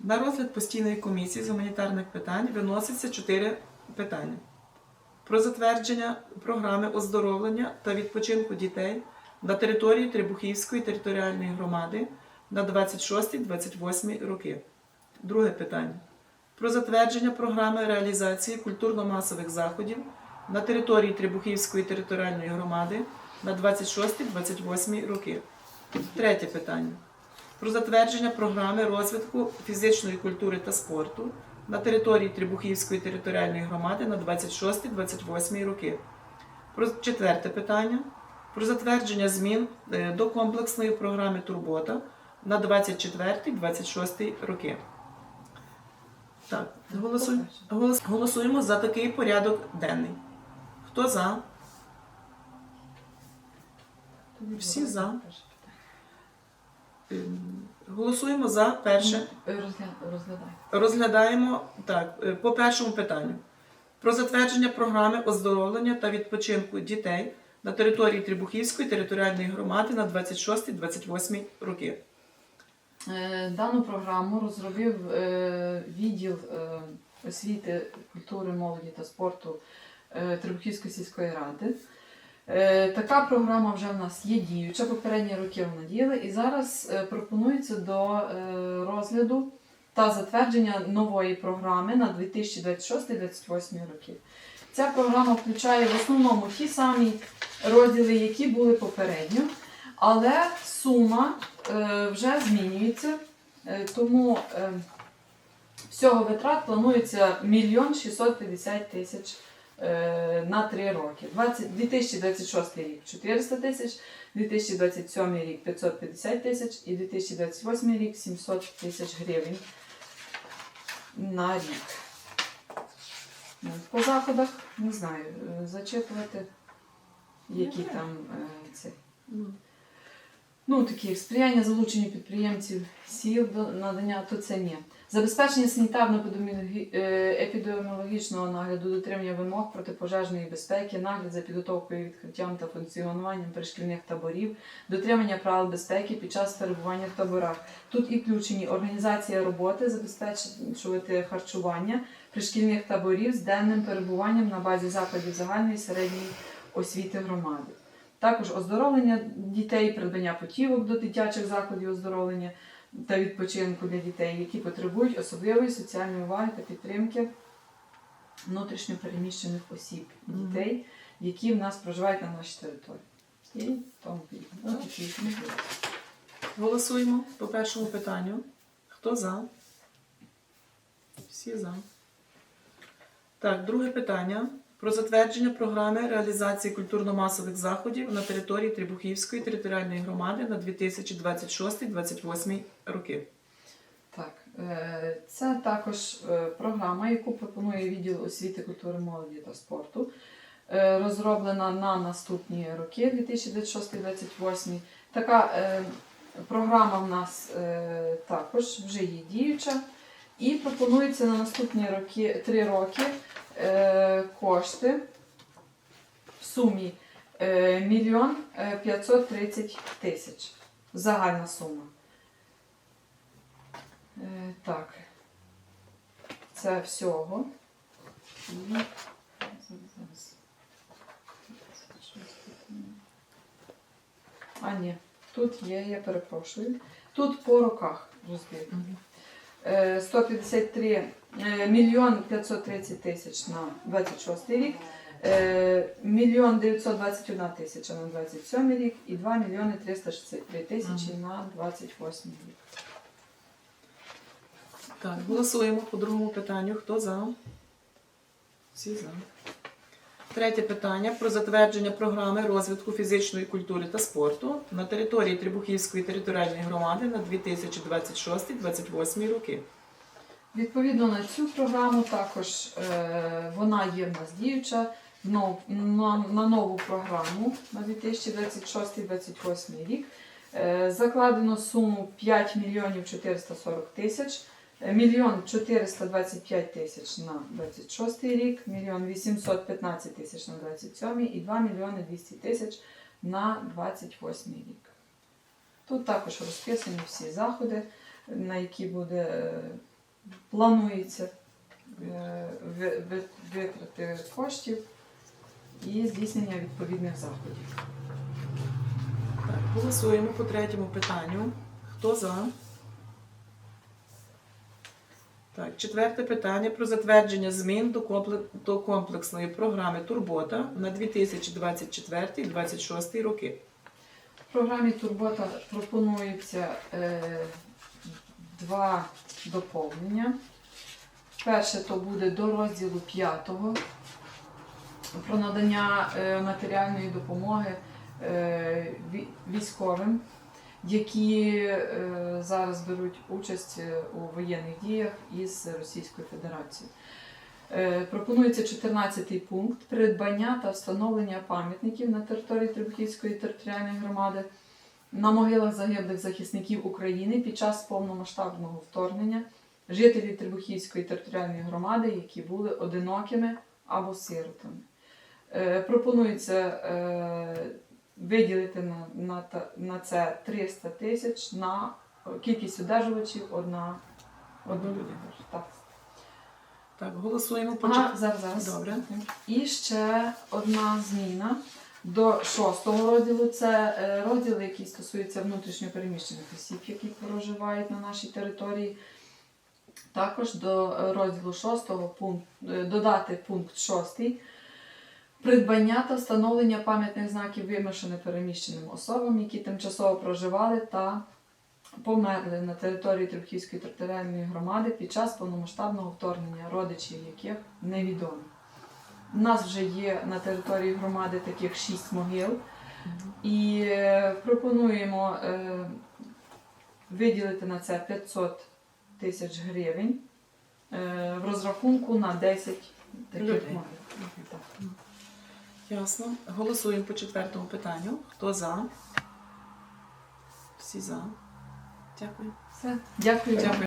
На розгляд постійної комісії з гуманітарних питань виноситься чотири питання: про затвердження програми оздоровлення та відпочинку дітей на території Трибухівської територіальної громади на 26-28 роки. Друге питання. Про затвердження програми реалізації культурно-масових заходів на території Трибухівської територіальної громади на 26-28 роки. Третє питання. Про затвердження програми розвитку фізичної культури та спорту на території Трибухівської територіальної громади на 26-28 роки. Про четверте питання. Про затвердження змін е, до комплексної програми Турбота на 24-26 роки. Так, голосуй- голосуємо за такий порядок денний. Хто за? Всі за. Голосуємо за перше. Розглядай. Розглядаємо так, е, по першому питанню. Про затвердження програми оздоровлення та відпочинку дітей на території Трибухівської територіальної громади на 26-28 роки. Е, Дану програму розробив е, відділ освіти, культури, молоді та спорту Трибухівської сільської ради. Е, Така програма вже в нас є діюча, попередні роки вона діяла, і зараз е, пропонується до е, розгляду та затвердження нової програми на 2026-2028 роки. Ця програма включає в основному ті самі розділи, які були попередньо, але сума вже змінюється, тому всього витрат планується 1 650 тисяч е, на 3 роки. 20, 2026 рік 400 тисяч, 2027 рік 550 тисяч і 2028 рік 700 тисяч гривень на рік. Ну, По заходах не знаю, е, зачитувати, які там е, це. Ну, такі сприяння залученню підприємців сіл до надання, то це ні. Забезпечення санітарно-епідеміологічного нагляду, дотримання вимог протипожежної безпеки, нагляд за підготовкою, відкриттям та функціонуванням пришкільних таборів, дотримання правил безпеки під час перебування в таборах. Тут і включені організація роботи, забезпечувати харчування пришкільних таборів з денним перебуванням на базі закладів загальної середньої освіти громади. Також оздоровлення дітей, придбання путівок до дитячих закладів оздоровлення та відпочинку для дітей, які потребують особливої соціальної уваги та підтримки внутрішньопереміщених осіб, дітей, які в нас проживають на нашій території. І тому. Голосуємо по першому питанню. Хто за? Всі за. Так, друге питання. Про затвердження програми реалізації культурно-масових заходів на території Трибухівської територіальної громади на 2026-2028 роки. Так, е, це також е, програма, яку пропонує відділ освіти, культури, молоді та спорту. Е, Розроблена на наступні роки 2026-2028. Така програма в нас також вже є діюча. І пропонується на наступні роки, три роки е, кошти в сумі е, мільйон е, 530 тисяч. Загальна сума. Е, Так. Це всього. А, ні, тут є, я перепрошую. Тут по роках розбір. Е, 153 е, мільйон 530 тисяч на 26 рік, е, мільйон 921 тисяча на 27 рік і 2 мільйони 363 тисячі на 28 рік. Так, голосуємо по другому питанню. Хто за? Всі за. Третє питання про затвердження програми розвитку фізичної культури та спорту на території Трибухівської територіальної громади на 2026-2028 роки. Відповідно на цю програму також е, вона є в нас діюча нов- на, на нову програму на 2026-2028 рік. Е, закладено суму 5 мільйонів 440 тисяч, мільйон 425 тисяч на 26 рік, мільйон 815 тисяч на 27 і 2 мільйони 200 тисяч на 28 рік. Тут також розписані всі заходи, на які буде е, планується е, ви- ви- витрати коштів і здійснення відповідних заходів. Так, голосуємо по третьому питанню. Хто за? Так, четверте питання про затвердження змін до, комплексної програми Турбота на 2024-2026 роки. В програмі Турбота пропонується е, два доповнення. Перше то буде до розділу 5 про надання е, матеріальної допомоги е, військовим, які е, зараз беруть участь е, у воєнних діях із Російською Федерацією. Е, Пропонується 14-й пункт придбання та встановлення пам'ятників на території Трибухівської територіальної громади на могилах загиблих захисників України під час повномасштабного вторгнення жителів Трибухівської територіальної громади, які були одинокими або сиротами. Пропонується виділити на, на, на це 300 тисяч на кількість одержувачів одна одну людину. Так. Так, голосуємо Ага, зараз, зараз. Добре. І ще одна зміна до шостого розділу. Це е, розділ, який стосується внутрішньопереміщених осіб, які проживають на нашій території. Також до е, розділу шостого пункт, е, додати пункт шостий. Придбання та встановлення пам'ятних знаків вимушено переміщеним особам, які тимчасово проживали та померли на території Трубківської територіальної громади під час повномасштабного вторгнення, родичів яких невідомі. У нас вже є на території громади таких шість могил, і е, пропонуємо е, виділити на це 500 тисяч гривень е, в розрахунку на 10 таких могил. Ясно. Голосуємо по четвертому питанню. Хто за? Всі за. Дякую. Все. Дякую. Дякую.